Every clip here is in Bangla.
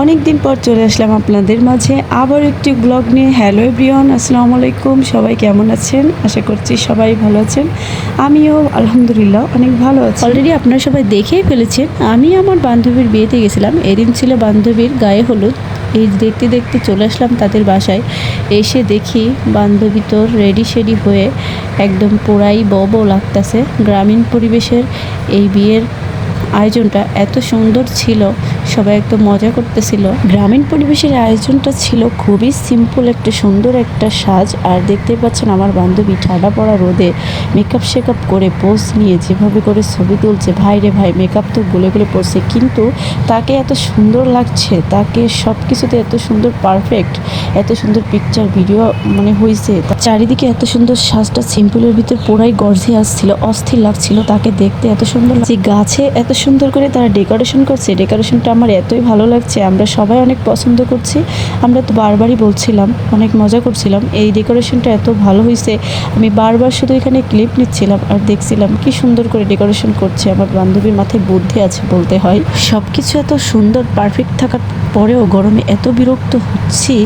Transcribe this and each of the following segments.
অনেক দিন পর চলে আসলাম আপনাদের মাঝে। আবার একটি ব্লগ নিয়ে। হ্যালো এভরিওয়ান আসসালামু আলাইকুম। সবাই কেমন আছেন? আশা করছি সবাই ভালো আছেন। আমিও আলহামদুলিল্লাহ অনেক ভালো আছি। অলরেডি আপনারা সবাই দেখেই ফেলেছেন। আমি আমার বান্ধবীর বিয়েতে গেছিলাম। এদিন ছিল বান্ধবীর গায়ে হলুদ। এই দেখতে দেখতে চলে আসলাম তাদের বাসায়। এসে দেখি বান্ধবী তোর রেডি শেডি হয়ে একদম পুরাই বব লাগতেছে। গ্রামীণ পরিবেশের এই বিয়ের আয়োজনটা এত সুন্দর ছিল। সবাই একদম মজা করতেছিল। গ্রামীণ পরিবেশের আয়োজনটা ছিল খুবই সিম্পল একটা সুন্দর একটা সাজ। আর দেখতেই পাচ্ছেন আমার বান্ধবী ঠাডা পড়া রোদে মেকআপ শেকআপ করে পোজ নিয়ে যেভাবে করে ছবি তুলছে, ভাই রে ভাই মেকআপ তো গলে গলে পড়ছে। কিন্তু তাকে এত সুন্দর লাগছে, তাকে সব কিছুতে এত সুন্দর পারফেক্ট এত সুন্দর পিকচার ভিডিও মানে হয়েছে চারিদিকে এত সুন্দর সাজটা সিম্পলের ভিতর পুরাই গর্জে আসছিল, অস্থির লাগছিল তাকে দেখতে এত সুন্দর লাগছে গাছে এত সুন্দর করে তারা ডেকোরেশন করছে ডেকোরেশনটা আমার এতই ভালো লাগছে, আমরা সবাই অনেক পছন্দ করছি। আমরা তো বারবারই বলছিলাম, অনেক মজা করছিলাম, এই ডেকোরেশনটা এত ভালো হয়েছে আমি বারবার শুধু এখানে ক্লিপ নিচ্ছিলাম আর দেখছিলাম কি সুন্দর করে ডেকোরেশন করছে আমার বান্ধবীর মাথায় বুদ্ধি আছে বলতে হয়। সব কিছু এত সুন্দর পারফেক্ট থাকার পরেও গরমে এত বিরক্ত হচ্ছি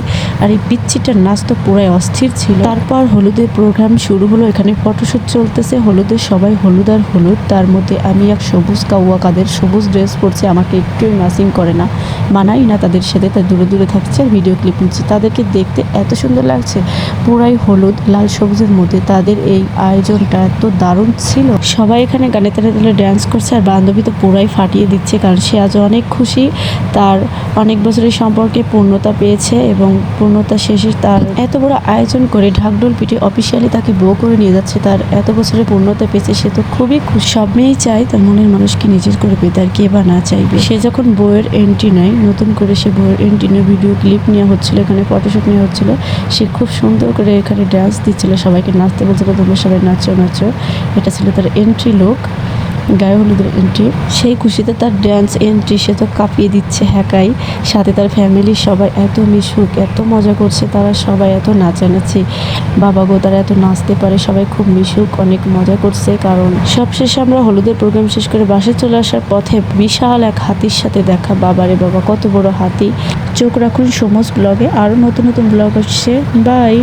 আর এই পিচ্ছিটার নাচ তো পুরাই অস্থির ছিল। তারপর হলুদের প্রোগ্রাম শুরু হলো, এখানে ফটোশ্যুট চলতেছে, হলুদের সবাই হলুদ আর হলুদ। তার মধ্যে আমি এক সবুজ কাউয়া কাদের সবুজ ড্রেস পরছে, আমাকে একটুই ম্যাচিং করে না। মানাই না তাদের সাথে তাই দূরে দূরে থাকছে আর ভিডিও ক্লিপ নিচ্ছে। তাদেরকে দেখতে এত সুন্দর লাগছে। পুরাই হলুদ, লাল সবুজের মধ্যে। তাদের এই আয়োজনটা এত দারুণ ছিল। সবাই এখানে গানে তালে তালে ড্যান্স করছে আর বান্ধবী তো পুরাই ফাটিয়ে দিচ্ছে কারণ সে আজ অনেক খুশি। তার অনেক বছরের সম্পর্কে পূর্ণতা পেয়েছে এবং পূর্ণতা শেষে তার এত বড় আয়োজন করে ঢাকঢোল পিঠে অফিসিয়ালি তাকে বউ করে নিয়ে যাচ্ছে। তার এত বছরের পূর্ণতা পেয়েছে, সে তো খুবই খুশি। সব মেয়েই চায় তার মনের মানুষকে নিজের করে পেতে আর কে বা না চাইবে। সে যখন বইয়ের এন্ট্রি নেয়। নতুন করে সে বইয়ের এন্ট্রি নিয়ে ভিডিও ক্লিপ নেওয়া হচ্ছিল, এখানে ফটোশ্যুট নেওয়া হচ্ছিল। সে খুব সুন্দর করে এখানে ডান্স দিচ্ছিল, সবাইকে নাচতে বলছিলো তোমরা সবাই নাচো নাচো। এটা ছিল তার এন্ট্রি লোক গায়ে হলুদের এন্ট্রি সেই খুশিতে তার ড্যান্স এন্ট্রি সে তো কাঁপিয়ে দিচ্ছে হ্যাকাই। সাথে তার ফ্যামিলির সবাই এত মিশুক, এত মজা করছে, তারা সবাই এত নাচানাচি। বাবা গো তারা এত নাচতে পারে, সবাই খুব মিশুক, অনেক মজা করছে। কারণ সবশেষে আমরা হলুদের প্রোগ্রাম শেষ করে বাসে চলে আসার পথে বিশাল এক হাতির সাথে দেখা। বাবারে বাবা, কত বড় হাতি। চোখ রাখুন সমস্ত ব্লগে আরও নতুন নতুন ব্লগ আসছে। বাই